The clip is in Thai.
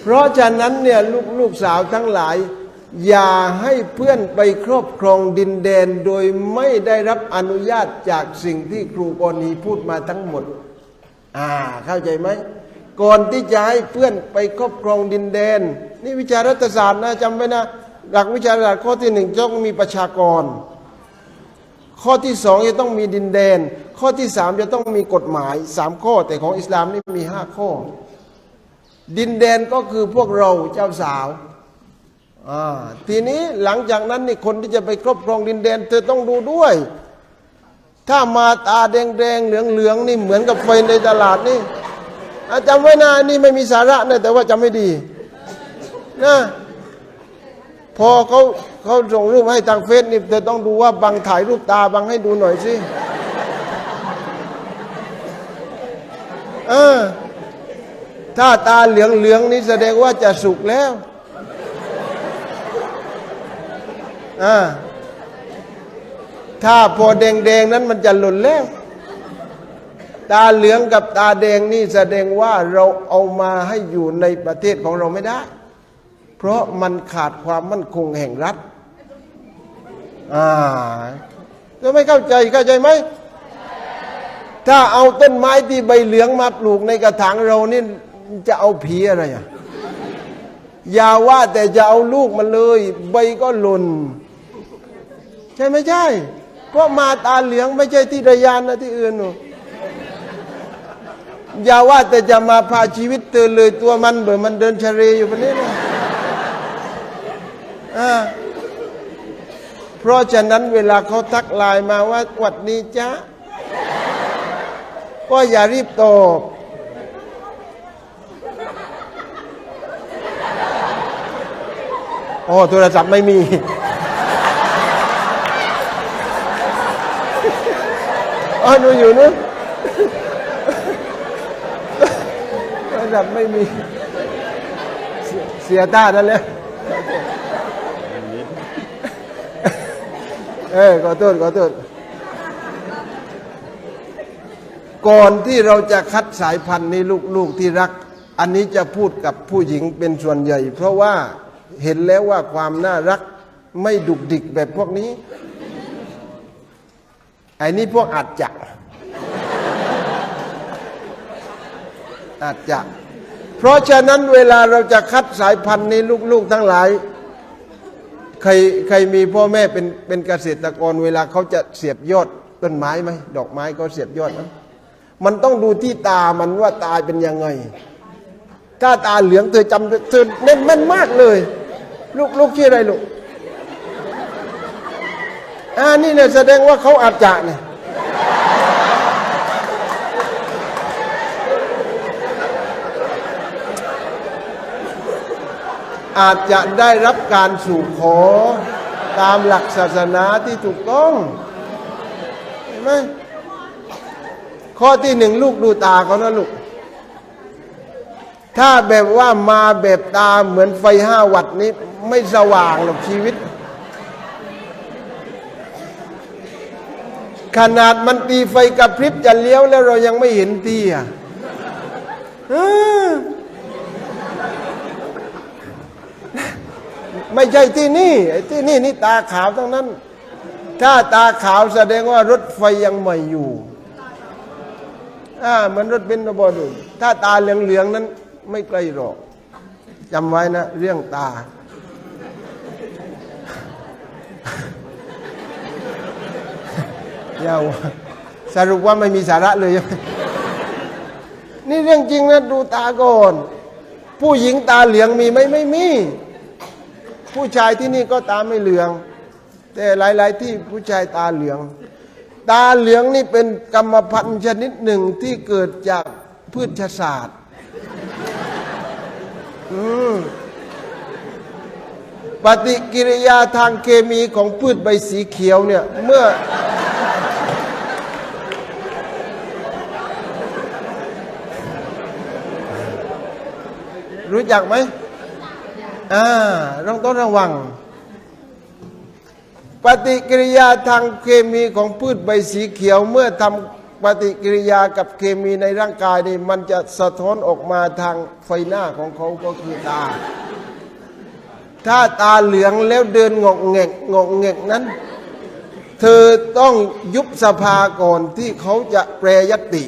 เพราะฉะนั้นเนี่ยลูกลูกสาวทั้งหลาย อย่าให้เพื่อนไปครอบครองดินแดนโดยไม่ได้รับอนุญาตจากสิ่งที่ครูกรณีพูดมาทั้งหมด อ่าเข้าใจไหมก่อนที่จะให้เพื่อนไปครอบครองดินแดน นี่วิชารัฐศาสตร์นะจำไว้นะ หลักวิชารัฐศาสตร์ข้อที่หนึ่งต้องมีประชากร ข้อที่สองจะต้องมีดินแดน ข้อที่สามจะต้องมีกฎหมายสามข้อ แต่ของอิสลามนี่มีห้าข้อ ดินแดนก็คือพวกเราเจ้าสาวอ่าทีนี้หลังจากนั้นนี่คนที่จะไปครอบครองดินแดน เธอต้องดูด้วย ถ้ามาตาแดงๆเหลืองๆนี่เหมือนกับไฟในตลาดนี่อะจำไว้นะนี่ไม่มีสาระนะแต่ว่าจำไม่ดีนะพอเขา เขาส่งรูปให้ทางเฟซนี่เธอต้องดูว่าบังถ่ายรูปตาบังให้ดูหน่อยสิเออถ้าตาเหลืองเหลืองนี่แสดงว่าจะสุกแล้วอ่าถ้าพอแดงแดงนั้นมันจะหล่นแล้ว ตาเหลืองกับตาแดงนี่แสดงว่าเราเอามาให้อยู่ในประเทศของเราไม่ได้ เพราะมันขาดความมั่นคงแห่งรัฐ อ่าจะไม่เข้าใจเข้าใจไหม ถ้าเอาต้นไม้ที่ใบเหลืองมาปลูกในกระถางเรานี่จะเอาผีอะไรอะอย่าว่าแต่จะเอาลูกมันเลย ใบก็หล่นใช่ไม่ใช่ เพราะมาตาเหลืองไม่ใช่ที่ระยานนะที่อื่นหนูอย่าว่าแต่จะมาพาชีวิตเธอเลยตัวมันเบื่อมันเดินชะเรอยู่แบบนี้นะอ่า เพราะฉะนั้นเวลาเขาทักไลน์มาว่าวัดนี้จ้าก็อย่ารีบตอบโอ้โทรศัพท์ไม่มี อ๋อหนูอยู่นู้นโทรศัพท์ไม่มี เสียเสียต้านั่นแหละ เออขอโทษขอโทษก่อนที่เราจะคัดสายพันธุ์นี้ลูกๆที่รัก อันนี้จะพูดกับผู้หญิงเป็นส่วนใหญ่ เพราะว่าเห็นแล้วว่าความน่ารักไม่ดุกดิกแบบพวกนี้ไอ้นี่พวกอาจจะอาจจะ เพราะฉะนั้นเวลาเราจะคัดสายพันธุ์นี้ลูกๆทั้งหลาย ใครใครมีพ่อแม่เป็นเป็นเกษตรกรเวลาเขาจะเสียบยอดต้นไม้ไหมดอกไม้ก็เสียบยอดนะมันต้องดูที่ตามันว่าตาเป็นยังไง ถ้าตาเหลืองเธอจำเธอเน้นแม่นมากเลย ลูกลูกชื่ออะไรลูกอ่านี่เนี่ยแสดงว่าเขาอาจจะเนี่ย อาจจะได้รับการสู่ขอตามหลักศาสนาที่ถูกต้องเห็นไหมข้อที่หนึ่งลูกดูตาเขานะลูก ถ้าแบบว่ามาแบบตาเหมือนไฟห้าวัตต์นี้ไม่สว่างหรอกชีวิต ขนาดมันตีไฟกระพริบจะเลี้ยวแล้วเรายังไม่เห็นตีอะเออ ไม่ใช่ที่นี่ไอ้ที่นี่นี่ตาขาวทั้งนั้น ถ้าตาขาวแสดงว่ารถไฟยังใหม่อยู่อ่ามือนรถเบนซ์ระบอดูถ้าตาเหลืองๆนั้น ไม่ไกลหรอกจำไว้นะ เรื่องตา ยาวสรุปว่าไม่มีสาระเลย นี่เรื่องจริงนะ ดูตาก่อน ผู้หญิงตาเหลืองมีไหมไม่มี ผู้ชายที่นี่ก็ตาไม่เหลือง แต่หลาย ๆ ที่ผู้ชายตาเหลือง ตาเหลืองนี่เป็นกรรมพันธุ์ชนิดหนึ่งที่เกิดจากพืชศาสตร์ปฏิกิริยาทางเคมีของพืชใบสีเขียวเนี่ยเมื่อ รู้จักไหม อ่าต้องต้องระวัง ปฏิกิริยาทางเคมีของพืชใบสีเขียวเมื่อทปฏิกิริยากับเคมีในร่างกายนี่มันจะสะท้อนออกมาทางไฟหน้าของเขาก็คือตา ถ้าตาเหลืองแล้วเดินงอกแงกงอกแงกนั้น เธอต้องยุบสภาก่อนที่เขาจะแปรยติ